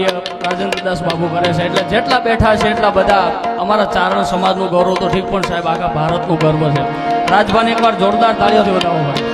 કાર્ય રાજેન્દ્રદાસ બાબુ કરે છે. એટલે જેટલા બેઠા છે એટલા બધા અમારા ચારણ સમાજનું ગૌરવ તો ઠીક પણ સાહેબ, આખા ભારતનું ગર્વ છે. રાજભાને એકવાર જોરદાર તાળીઓથી વધાવો. ભાઈ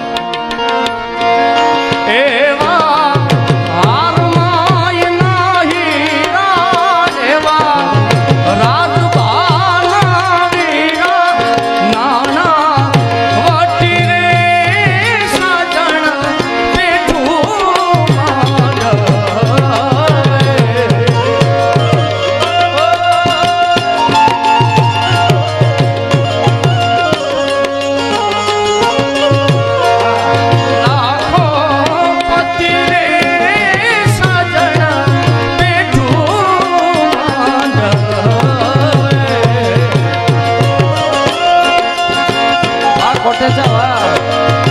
આ કોટેચા વાહ.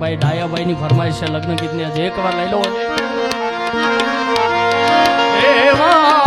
ભાઈ ડાયાભાઈની ફરમાઈશ છે લગ્ન ગીતની આજે એકવાર લઈ લો. એવા